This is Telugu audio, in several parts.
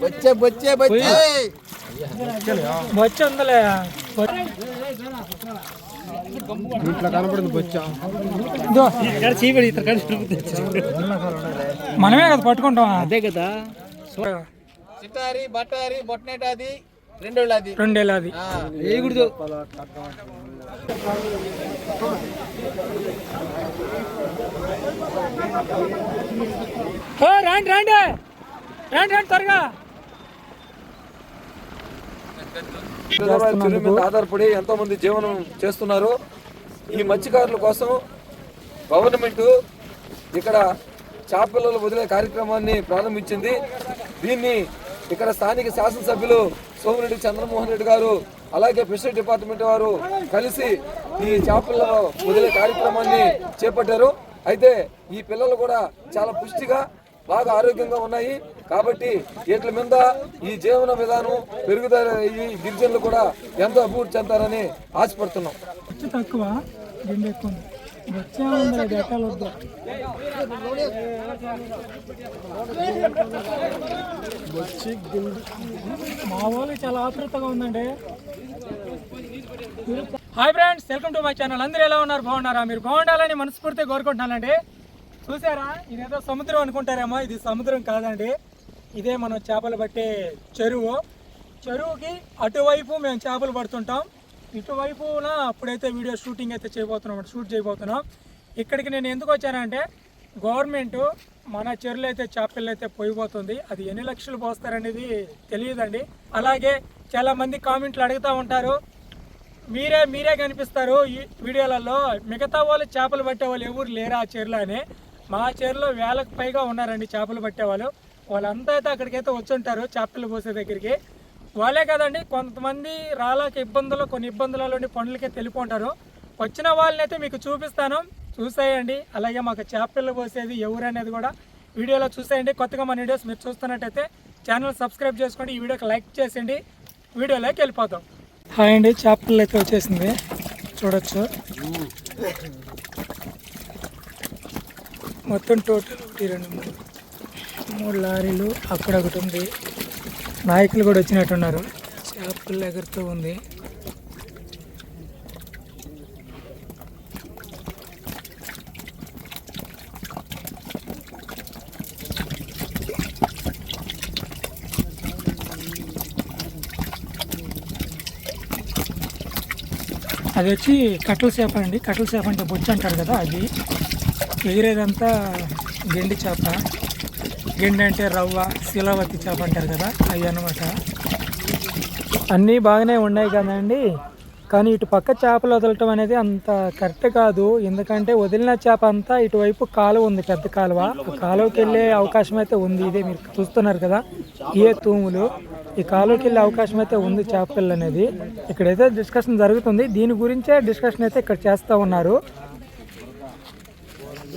బొచ్చే బొచ్చే బొచ్చే. వచ్చి ఉందలే ఇట్లా కనపడింది బొచ్చా. మనమే కదా పట్టుకుంటాం. అదే కదా. చిటారి బట్టారి బొట్నేటాది రెండోళ్ళది. రెండేళ్ళు అది వేయకూడదు. ఓ, రాండి రాండి. రాండి రాండి త్వరగా. చెరువు మీద ఆధారపడి ఎంతో మంది జీవనం చేస్తున్నారు. ఈ మత్స్యకారుల కోసం గవర్నమెంట్ ఇక్కడ చేపలను వదిలే కార్యక్రమాన్ని ప్రారంభించింది. దీన్ని ఇక్కడ స్థానిక శాసనసభ్యులు సోమిరెడ్డి చంద్రమోహన్ రెడ్డి గారు అలాగే ఫిషరీ డిపార్ట్మెంట్ వారు కలిసి ఈ చేపల వదిలే కార్యక్రమాన్ని చేపట్టారు. అయితే ఈ పిల్లలు కూడా చాలా పుష్టిగా బాగా ఆరోగ్యంగా ఉన్నాయి. కాబట్టి వీటి మీద ఈ జీవన విధానం పెరుగుదల ఈ గిరిజనులు కూడా ఎంతో అభివృద్ధి చెందారని ఆశపడుతున్నాం. తక్కువ మా వాళ్ళు చాలా ఆతృతగా ఉందండి. Hi friends welcome to my channel అందరూ ఎలా ఉన్నారు? బాగున్నారా? మీరు బాగుండాలని మనస్ఫూర్తిగా కోరుకుంటున్నానండి. చూసారా? ఇదేదో సముద్రం అనుకుంటారేమో. ఇది సముద్రం కాదండి. ఇదే మనం చేపలు పట్టే చెరువు. చెరువుకి అటువైపు మేము చేపలు పడుతుంటాం. ఇటువైపున అప్పుడైతే వీడియో షూటింగ్ అయితే చేయబోతున్నాం షూట్ చేయబోతున్నాం. ఇక్కడికి నేను ఎందుకు వచ్చానంటే గవర్నమెంట్ మన చెరువులు అయితే చేపలు అయితే పోయిపోతుంది. అది ఎన్ని లక్షలు పోస్తారనేది తెలియదండి. అలాగే చాలామంది కామెంట్లు అడుగుతూ ఉంటారు. మీరే మీరే కనిపిస్తారు ఈ వీడియోలలో. మిగతా వాళ్ళు చేపలు పట్టే వాళ్ళు ఎవరు లేరా ఆ చెరువులు అని. మా చేరులో వేలకు పైగా ఉన్నారండి చేపలు పట్టేవాళ్ళు. వాళ్ళంతా అయితే అక్కడికైతే వచ్చుంటారు చేపలు పోసే దగ్గరికి. వాళ్ళే కదండి కొంతమంది రాలేక ఇబ్బందులు కొన్ని ఇబ్బందులలోని పనులకే తెలిపోంటారు. వచ్చిన వాళ్ళని అయితే మీకు చూపిస్తాను. చూసేయండి. అలాగే మాకు చేపలు పోసేది ఎవరు అనేది కూడా వీడియోలో చూసేయండి. కొత్తగా మన వీడియోస్ మీరు చూస్తున్నట్టయితే ఛానల్ సబ్స్క్రైబ్ చేసుకోండి. ఈ వీడియోకి లైక్ చేసేయండి. వీడియోలోకి వెళ్ళిపోతాం. హాయ్ అండి చేపలు అయితే వచ్చేసింది. చూడొచ్చు. మొత్తం టోటల్ ఒకటి రెండు మూడు మూడు లారీలు. అక్కడ ఒకటి ఉంది. నాయకులు కూడా వచ్చినట్టున్నారు చేపలు ఎగురుతూ ఉంది. అది వచ్చి కట్టల చేప అండి. కట్టల చేప అంటే బొచ్చు అంటారు కదా అది. ఎగిరేదంతా గెండి చేప. గెండి అంటే రవ్వ శిలావతి చేప అంటారు కదా అవి అన్నమాట. అన్నీ బాగానే ఉన్నాయి కదండి. కానీ ఇటు పక్క చేపలు వదలటం అనేది అంత కరెక్ట్ కాదు. ఎందుకంటే వదిలిన చేప అంతా ఇటువైపు కాలువ ఉంది పెద్ద కాలువ. కాలువకి వెళ్ళే అవకాశం అయితే ఉంది. ఇదే మీరు చూస్తున్నారు కదా ఏ తూములు. ఈ కాలువకి వెళ్ళే అవకాశం అయితే ఉంది చేపలు అనేది. ఇక్కడైతే డిస్కషన్ జరుగుతుంది. దీని గురించే డిస్కషన్ అయితే ఇక్కడ చేస్తూ ఉన్నారు.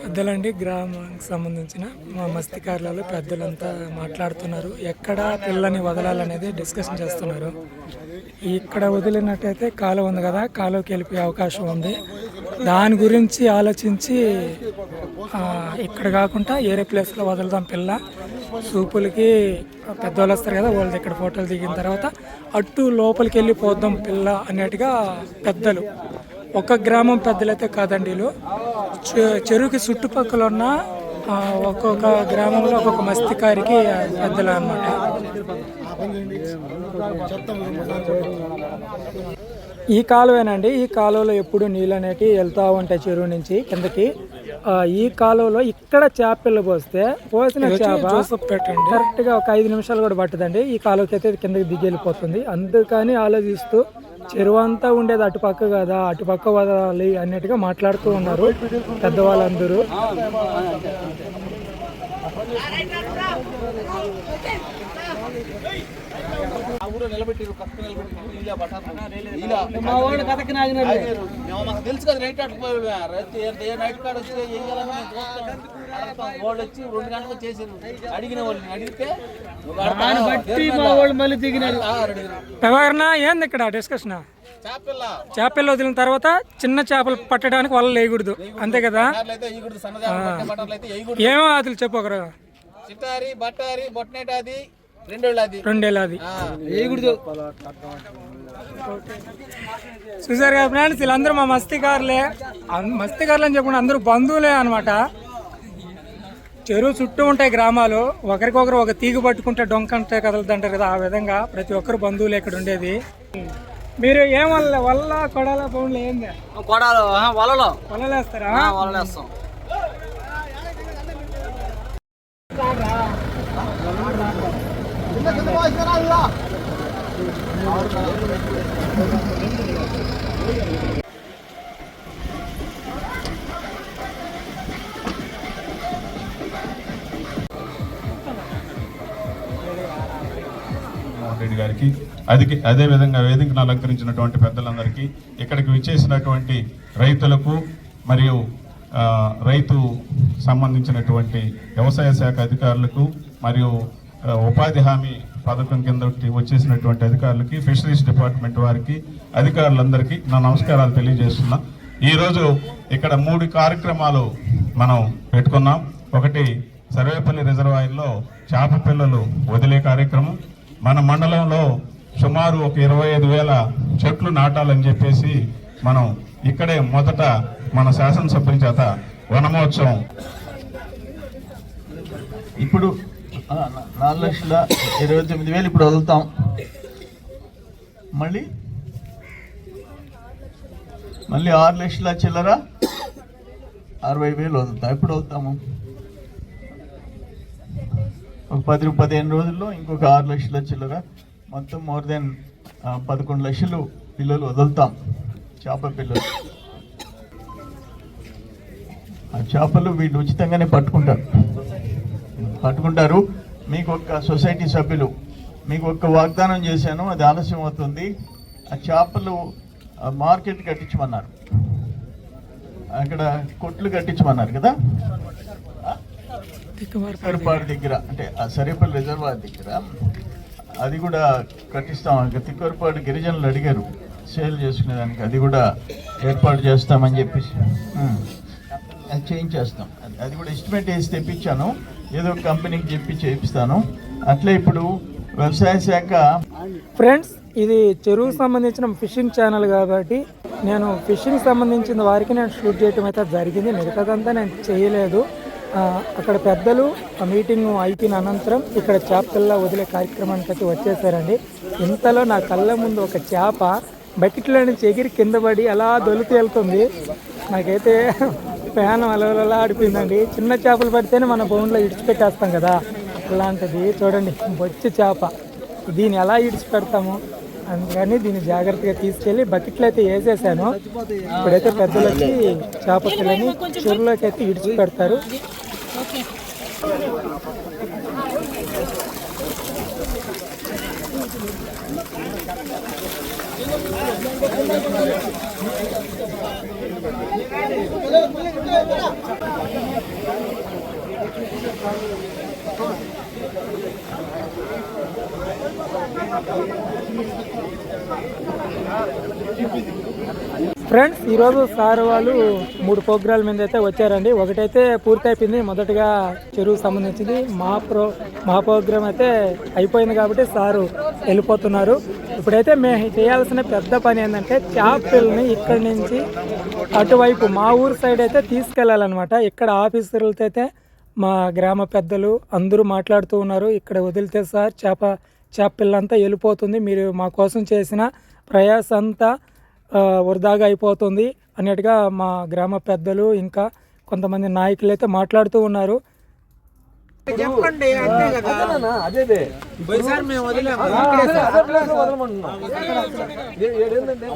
పెద్దలండి గ్రామానికి సంబంధించిన మా మత్స్యకారులలో పెద్దలంతా మాట్లాడుతున్నారు. ఎక్కడ పిల్లని వదలాలనేది డిస్కషన్ చేస్తున్నారు. ఇక్కడ వదిలినట్టయితే కాలువ ఉంది కదా కాలువకి వెళ్ళిపోయే అవకాశం ఉంది. దాని గురించి ఆలోచించి ఇక్కడ కాకుండా వేరే ప్లేస్లో వదులుదాం పిల్ల. సూపులకి పెద్దవాళ్ళు వస్తారు కదా వాళ్ళ ఇక్కడ ఫోటోలు దిగిన తర్వాత అటు లోపలికి వెళ్ళి పోద్దాం పిల్ల అన్నట్టుగా పెద్దలు ఒక గ్రామం పెద్దలైతే కాదండి వీళ్ళు. చెరువుకి చుట్టుపక్కల ఉన్న ఒక్కొక్క గ్రామంలో ఒక్కొక్క మస్తికారికి పెద్దలు అన్నమాట. ఈ కాలువేనండి ఈ కాలువలో ఎప్పుడు నీళ్ళు అనేటివి వెళ్తూ ఉంటాయి చెరువు నుంచి కిందకి. ఈ కాలువలో ఇక్కడ చేపలు పోస్తే పోసిన చేప పెట్టండి కరెక్ట్గా ఒక ఐదు నిమిషాలు కూడా పట్టదండి. ఈ కాలువకి అయితే కిందకి దిగి వెళ్ళిపోతుంది. అందుకని ఆలోచిస్తూ చెరువు అంతా ఉండేది అటుపక్క కదా అటుపక్క వదలాలి అన్నట్టుగా మాట్లాడుతూ ఉన్నారు పెద్దవాళ్ళందరూ. ఊరు నిలబెట్టిరు కక్క నిలబెట్టిరు ఇలా పట్టారు ఇలా మా వాళ్ళు కథకి నాగినారు మాకు తెలుసు కదా నైట్ అటు పోయి రైతు ఏ- ఏ నైట్ కాడ వస్తే మేము చూస్తాం. వాళ్ళు వచ్చి రెండు గంటలకు చేసారు అడిగిన వాళ్ళని అడిగితే నువ్వు కడతావా? మళ్ళీ దిగినారు ఏంది ఇక్కడ డిస్కషన్ చేపల వదిలిన తర్వాత చిన్న చేపలు పట్టడానికి వల్ల లేకూడదు అంతే కదా? ఏమో అది చెప్పు ఒకరు. చిట్టారి బట్టారి బొట్నేటాది రెండోళ్ళది రెండేళ్ళది. చూసారు కదా ఫ్రెండ్స్ వీళ్ళందరూ మా మస్తికారులే మస్తికారులు అని చెప్పకుండా అందరూ బంధువులే అనమాట చెరువు చుట్టూ ఉంటాయి గ్రామాలు. ఒకరికొకరు ఒక తీగ పట్టుకుంటే డొంక అంటే కదలదు అంటారు కదా ఆ విధంగా ప్రతి ఒక్కరు బంధువులు ఇక్కడ ఉండేది. మీరు ఏం వల్ల వల్ల కొడాల పౌండ్లు ఏంది? కొడాలు వలలో. వలలేస్తారా? వలలేస్తాం. రెడ్డి గారికి అది అదే విధంగా వేదికను అలంకరించినటువంటి పెద్దలందరికీ ఇక్కడికి విచ్చేసినటువంటి రైతులకు మరియు రైతు సంబంధించినటువంటి వ్యవసాయ శాఖ అధికారులకు మరియు ఉపాధి హామీ పథకం కింద వచ్చేసినటువంటి అధికారులకి ఫిషరీస్ డిపార్ట్మెంట్ వారికి అధికారులందరికీ నా నమస్కారాలు తెలియజేస్తున్నా. ఈరోజు ఇక్కడ మూడు కార్యక్రమాలు మనం పెట్టుకున్నాం. ఒకటి సర్వేపల్లి రిజర్వాయర్లో చేప పిల్లలు వదిలే కార్యక్రమం. మన మండలంలో సుమారు ఒక ఇరవై ఐదు వేల చెట్లు నాటాలని చెప్పేసి మనం ఇక్కడే మొదట మన శాసనసభ్యుల చేత వనమహోత్సవం. ఇప్పుడు నాలుగు లక్షల ఇరవై తొమ్మిది వేలు ఇప్పుడు వదులుతాం. మళ్ళీ? మళ్ళీ ఆరు లక్షల చిల్లర అరవై వేలు వదులుతాం. ఎప్పుడు వదులుతాము? ఒక పది పదిహేను రోజుల్లో ఇంకొక ఆరు లక్షల చిల్లర. మొత్తం మోర్ దెన్ పదకొండు లక్షలు పిల్లలు వదులుతాం. చేప పిల్లలు. ఆ చేపలు వీళ్ళు ఉచితంగానే పట్టుకుంటారు. పట్టుకుంటారు. మీకు ఒక సొసైటీ సభ్యులు మీకు ఒక వాగ్దానం చేశాను అది ఆలస్యం అవుతుంది. ఆ చేపలు ఆ, మార్కెట్ కట్టించమన్నారు. అక్కడ కొట్లు కట్టించమన్నారు కదా? తిక్కరపాడు దగ్గర అంటే ఆ సరేపల్లి రిజర్వాయర్ దగ్గర అది కూడా కట్టిస్తాం. ఇంకా తిక్కరపాడు గిరిజనులు అడిగారు సేల్ చేసుకునేదానికి అది కూడా ఏర్పాటు చేస్తామని చెప్పేసి. అది చేయించేస్తాం. అది కూడా ఎస్టిమేట్ వేసి తెప్పించాను. ఏదో ఒక కంపెనీకి చెప్పి చేయిస్తాను. అట్లే ఇప్పుడు వ్యవసాయ శాఖ ఫ్రెండ్స్ ఇది చెరువుకు సంబంధించిన ఫిషింగ్ ఛానల్ కాబట్టి నేను ఫిషింగ్ సంబంధించిన వారికి నేను షూట్ చేయటం అయితే జరిగింది. మిగతాదంతా నేను చేయలేదు. అక్కడ పెద్దలు ఆ మీటింగ్ అయిపోయిన అనంతరం ఇక్కడ చేపల్లా వదిలే కార్యక్రమానికి అయితే వచ్చేసారండి. ఇంతలో నా కళ్ళ ముందు ఒక చేప బకెట్లో నుంచి ఎగిరి కింద పడి అలా దొలుతూ వెళ్తుంది నాకైతే ప్రయాణం అలవలలా ఆడిపోయిందండి. చిన్న చేపలు పడితేనే మన బౌన్లో ఇడిచిపెట్టేస్తాం కదా. అలాంటిది చూడండి బొచ్చి చేప. దీన్ని ఎలా ఇడిచిపెడతాము? అందుకని దీన్ని జాగ్రత్తగా తీసుకెళ్ళి బకెట్లో అయితే వేసేసాను. ఇప్పుడైతే పెద్దలకి చేప పిల్లని చెరువులోకి అయితే ఇడిచి పెడతారు ఫ్రెండ్స్ ఈరోజు సార్ వాళ్ళు మూడు ప్రోగ్రాల మీద అయితే వచ్చారండి. ఒకటైతే పూర్తయిపోయింది. మొదటగా చెరువు సంబంధించింది. మా ప్రో మా ప్రోగ్రామ్ అయితే అయిపోయింది కాబట్టి సారు వెళ్ళిపోతున్నారు. ఇప్పుడైతే మేము చేయాల్సిన పెద్ద పని ఏంటంటే చేపల్ని ఇక్కడి నుంచి అటువైపు మా ఊరు సైడ్ అయితే తీసుకెళ్ళాలన్నమాట. ఇక్కడ ఆఫీసర్లతో అయితే మా గ్రామ పెద్దలు అందరూ మాట్లాడుతూ ఉన్నారు. ఇక్కడ వదిలితే సార్ చేప చేప పిల్లంతా వెళ్ళిపోతుంది. మీరు మా కోసం చేసిన ప్రయాస అంతా వృధాగా అయిపోతుంది అన్నట్టుగా మా గ్రామ పెద్దలు ఇంకా కొంతమంది నాయకులు అయితే మాట్లాడుతూ ఉన్నారు. మేము వదిలేము. వదలమంటున్నాం.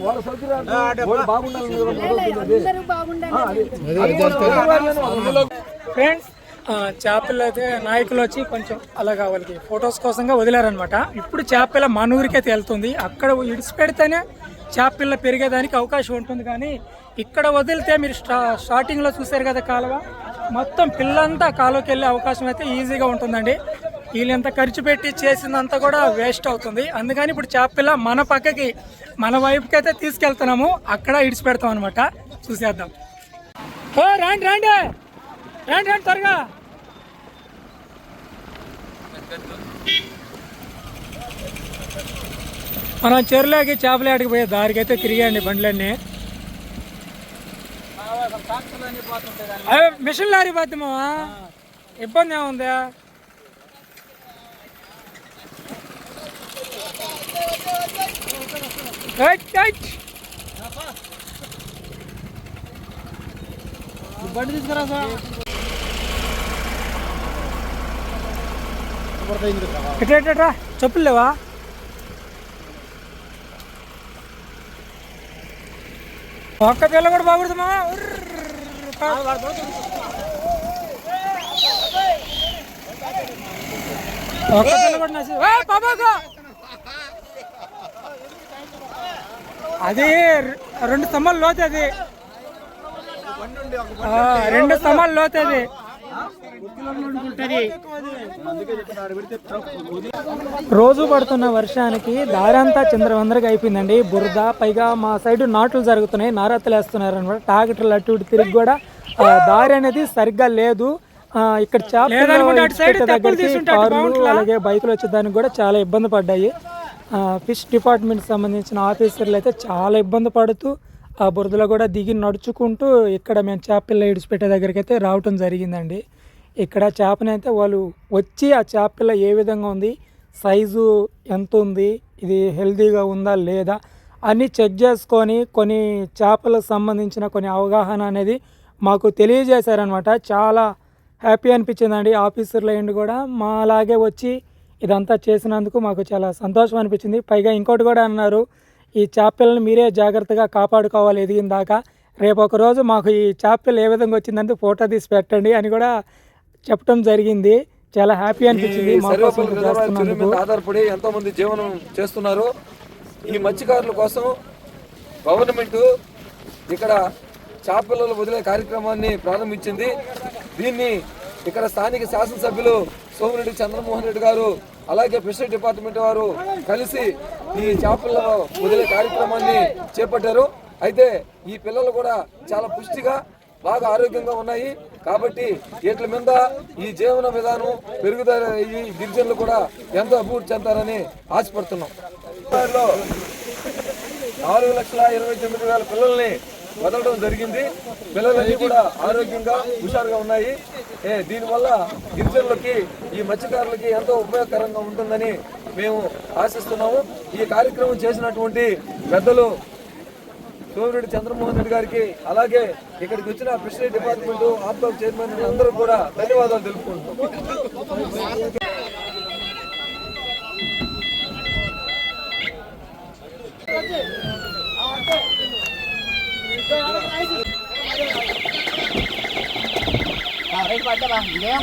వాళ్ళ సౌకర్యాలు వాళ్ళు బాగుండాలని వదులుతుంది అది. అది. వదలమని ఫ్రెండ్స్ చేపలు అయితే నాయకులు వచ్చి కొంచెం అలాగా వాళ్ళకి ఫొటోస్ కోసంగా వదిలారనమాట ఇప్పుడు చేపల మన ఊరికైతే వెళ్తుంది అక్కడ ఇడిచి పెడితేనే చేపపిల్ల పెరిగేదానికి అవకాశం ఉంటుంది. కానీ ఇక్కడ వదిలితే మీరు స్టా స్టార్టింగ్లో చూశారు కదా కాలువ? మొత్తం పిల్లంతా కాలుకి వెళ్ళే అవకాశం అయితే ఈజీగా ఉంటుందండి. వీళ్ళు ఎంత ఖర్చు పెట్టి చేసిందంతా కూడా వేస్ట్ అవుతుంది. అందుకని ఇప్పుడు చేపపిల్ల మన పక్కకి మన వైపుకి అయితే తీసుకెళ్తున్నాము. అక్కడ ఇడిచి పెడతాం అనమాట చూసేద్దాం. ఓ రాండి రాండి. రాండి రాండి త్వరగా. మనం చెరువులోకి చేపలేడికి పోయే దారికి అయితే తిరిగాయండి బండ్లన్నీ. అదే మిషన్ లారీ పోతే మావా? ఇబ్బంది ఏముందా. బండి తీసుకురా సార్. చెప్పులు లేవా? ఒక్క పిల్ల కూడా బాగుంది మా ఒక్క పిల్ల కూడా నచ్చి బాబాగా అది రెండు స్తంభాలు లోతు అది రెండు స్తంభాలు లోతు అది రోజు పడుతున్న వర్షానికి దారంతా చిందరవందరగా అయిపోయిందండి. బురద పైగా మా సైడ్ నాట్లు జరుగుతున్నాయి. నారాతలు వేస్తున్నారు అనమాట ట్రాక్టర్లు అటు ఇటు తిరిగి కూడా దారి అనేది సరిగ్గా లేదు. ఇక్కడ చేపలు ఇటుపెట్టే దగ్గరికి కార్లు అలాగే బైకులు వచ్చేదానికి కూడా చాలా ఇబ్బంది పడ్డాయి. ఫిష్ డిపార్ట్మెంట్ సంబంధించిన ఆఫీసర్లు అయితే చాలా ఇబ్బంది పడుతూ ఆ బురదలో కూడా దిగి నడుచుకుంటూ ఇక్కడ మేము చేపల ఇడిచిపెట్టే దగ్గరికి అయితే రావటం జరిగిందండి. ఇక్కడ చేపని అయితే వాళ్ళు వచ్చి ఆ చేపల ఏ విధంగా ఉంది సైజు ఎంత ఉంది ఇది హెల్తీగా ఉందా లేదా అన్నీ చెక్ చేసుకొని కొన్ని చేపలకు సంబంధించిన కొన్ని అవగాహన అనేది మాకు తెలియజేశారనమాట చాలా హ్యాపీ అనిపించిందండి ఆఫీసర్లు ఎండ్ కూడా. మా అలాగే వచ్చి ఇదంతా చేసినందుకు మాకు చాలా సంతోషం అనిపించింది. పైగా ఇంకోటి కూడా అన్నారు ఈ చేపలను మీరే జాగ్రత్తగా కాపాడుకోవాలి ఎదిగిన దాకా రేపు ఒక రోజు మాకు ఈ చేపలు ఏ విధంగా వచ్చిందంటే ఫోటో తీసి పెట్టండి అని కూడా చెప్పడం జరిగింది. చాలా హ్యాపీ అనిపించింది ఆధారపడి ఎంతో మంది జీవనం చేస్తున్నారు. ఈ మత్స్యకారుల కోసం గవర్నమెంట్ ఇక్కడ చేపలను వదిలే కార్యక్రమాన్ని ప్రారంభించింది. దీన్ని ఇక్కడ స్థానిక శాసనసభ్యులు సోమిరెడ్డి చంద్రమోహన్ రెడ్డి గారు అలాగే ఫిషరీ డిపార్ట్మెంట్ వారు కలిసి ఈ చేపల్లో వదిలే కార్యక్రమాన్ని చేపట్టారు. అయితే ఈ పిల్లలు కూడా చాలా పుష్టిగా బాగా ఆరోగ్యంగా ఉన్నాయి. కాబట్టి వీటి మీద ఈ జీవన విధానం పెరుగుదల ఈ గిరిజనులు కూడా ఎంతో అభివృద్ధి చెందారని ఆశపడుతున్నాం. నాలుగు లక్షల ఇరవై తొమ్మిది వేల పిల్లల్ని వదలడం జరిగింది. పిల్లలన్నీ కూడా ఆరోగ్యంగా హుషారుగా ఉన్నాయి. ఏ దీనివల్ల గిరిజనులకి ఈ మత్స్యకారులకి ఎంతో ఉపయోగకరంగా ఉంటుందని మేము ఆశిస్తున్నాము. ఈ కార్యక్రమం చేసినటువంటి పెద్దలు సోమిరెడ్డి చంద్రమోహన్ రెడ్డి గారికి అలాగే ఇక్కడికి వచ్చిన ఫిషరీ డిపార్ట్మెంట్ ఆప్కాప్ చైర్మన్ అందరూ కూడా ధన్యవాదాలు తెలుపుకుంటున్నాం. రైతు పట్టబా ఇదేం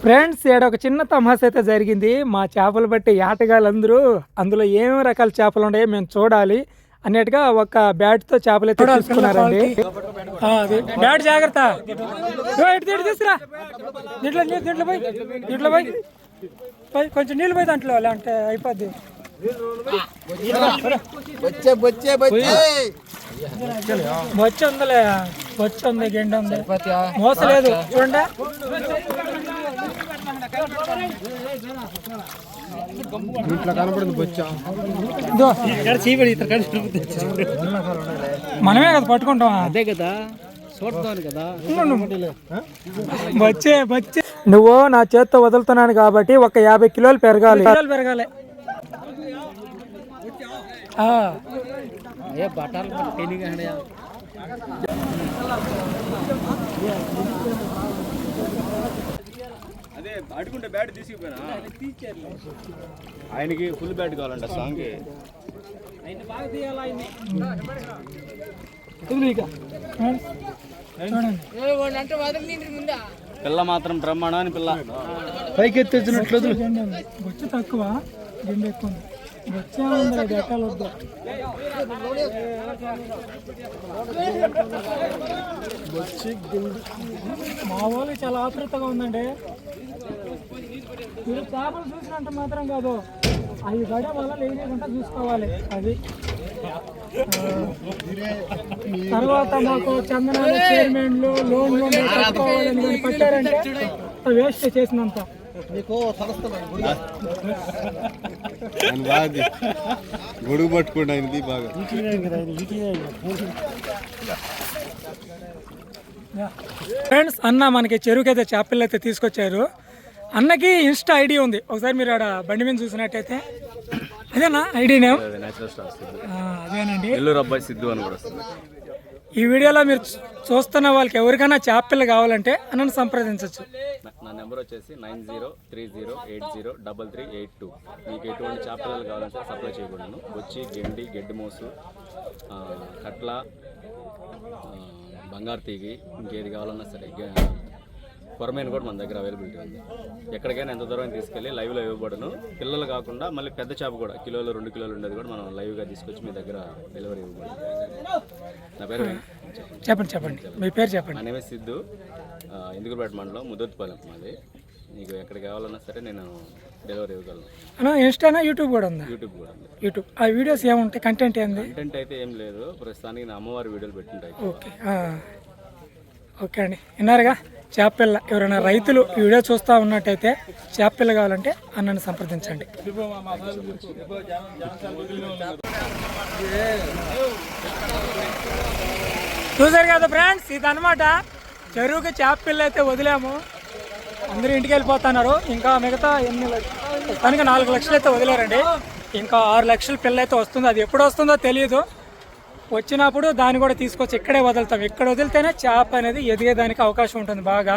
ఫ్రెండ్స్ ఇక్కడ ఒక చిన్న తమాషా అయితే జరిగింది. మా చేపలు బట్టి ఆటగాళ్ళందరూ అందులో ఏమేమి రకాల చేపలు ఉన్నాయో మేము చూడాలి. అన్నట్టుగా ఒక బ్యాట్తో చేపలు అయితే తీసుకున్నారండి. ఆ, అది. బ్యాట్ జాగ్రత్త. తీసుకురా. దీంట్లో నీ- దీంట్లో పోయి దీంట్లో పోయి. పోయి కొంచెం నీళ్ళు పోయి దాంట్లో అంటే అయిపోద్ది. బొచ్చే బొచ్చే బొచ్చే బొచ్చ ఉందిలే బొచ్చ. ఉంది గెండ ఉంది మోసలేదు చూడండి. మనమే కదా పట్టుకుంటాం. అదే కదా చూడతాను కదా. వచ్చే వచ్చే నువ్వు నా చేత్తో వదులుతున్నాను కాబట్టి ఒక యాభై కిలోలు పెరగాలి. కిలోలు పెరగాలి. ఆ, ఏ బట్టాలు పెళ్ళి అదే అడుగుంటే బ్యాట్ తీసుకుపోయినా? ఆయనకి ఫుల్ బ్యాట్ కావాలంట సాంగ్ చూడండి పిల్ల మాత్రం బ్రహ్మాండాన్ని పిల్ల. బొచ్చు తక్కువ గిండి ఎక్కువ మా వాళ్ళు చాలా ఆతృతగా ఉందండి. మీరు చేపలు చూసినంత మాత్రం కాదు అవి పడే వల్ల లేకుండా చూసుకోవాలి. అది. తర్వాత మాకు చందనాలు చైర్మన్లు లోన్లు కట్టుకోవాలని కానీ కట్టారంటే వేస్ట్ చేసినంత. బాగా గొడుగు పట్టుకోండి ఆయనది బాగా. ఫ్రెండ్స్ అన్న మనకి చెరువుకైతే చేపలు అయితే తీసుకొచ్చారు. అన్నకి ఇన్స్టా ఐడి ఉంది. ఒకసారి మీరు ఆడ బండి మీద చూసినట్టయితే. అదేనా? ID name? అదేనండి. నెల్లూరు అబ్బాయి సిద్ధు అని కూడా ఈ వీడియోలో మీరు చూ- చూస్తున్న వాళ్ళకి ఎవరికైనా చేపలు కావాలంటే అన్నను సంప్రదించవచ్చు నా- నెంబర్ వచ్చేసి nine zero three zero eight zero double three eight two. మీకు ఎటువంటి చేపలు కావాలంటే సప్లై చేయకూడదు బొచ్చి గెండి గెడ్డి మోసు కట్ల బంగారు తీగి ఇంకేది కావాలన్నా సరే కొరమైన కూడా మన దగ్గర అవైలబిలిటీ ఉంది. ఎక్కడికైనా ఎంత దూరం తీసుకెళ్ళి లైవ్లో ఇవ్వబడును. పిల్లలు కాకుండా మళ్ళీ పెద్ద చేప కూడా కిలోలు రెండు కిలోలు ఉండేది కూడా మనం లైవ్గా తీసుకొచ్చి మీ దగ్గర డెలివరీ ఇవ్వబడును. నా పేరు. చెప్పండి చెప్పండి. మీ పేరు చెప్పండి. నేమ్ సిద్ధు. ఇందుకుపేట మండలం ముదొత్తిపాలెం మాది. నీకు ఎక్కడ కావాలన్నా సరే నేను డెలివరీ ఇవ్వగలను. అన్న ఇన్స్టానా యూట్యూబ్ కూడా ఉందా? యూట్యూబ్ కూడా ఉంది. యూట్యూబ్. ఆ వీడియోస్ ఏముంటాయి? కంటెంట్ ఏంది? కంటెంట్ అయితే ఏం లేదు. ప్రస్తుతానికి నా అమ్మవారి వీడియోలు పెట్టింటాయి. ఓకే. ఓకే అండి. విన్నారుగా? చేపపిల్ల ఎవరైనా రైతులు ఈ వీడియో చూస్తూ ఉన్నట్టయితే చేపపిల్ల కావాలంటే అన్నను సంప్రదించండి. చూసారు కదా ఫ్రెండ్స్ ఇదనమాట చెరువుకి చేపపిల్ల అయితే వదిలాము. అందరూ ఇంటికి వెళ్ళిపోతున్నారు. ఇంకా మిగతా ఎన్ని ప్రస్తుతానికి నాలుగు లక్షలు అయితే వదిలేరండి. ఇంకా ఆరు లక్షల పిల్ల అయితే వస్తుంది. అది ఎప్పుడు వస్తుందో తెలియదు వచ్చినప్పుడు దాన్ని కూడా తీసుకొచ్చి ఇక్కడే వదులుతాం. ఇక్కడ వదిలితేనే చేప అనేది ఎదిగేదానికి అవకాశం ఉంటుంది బాగా.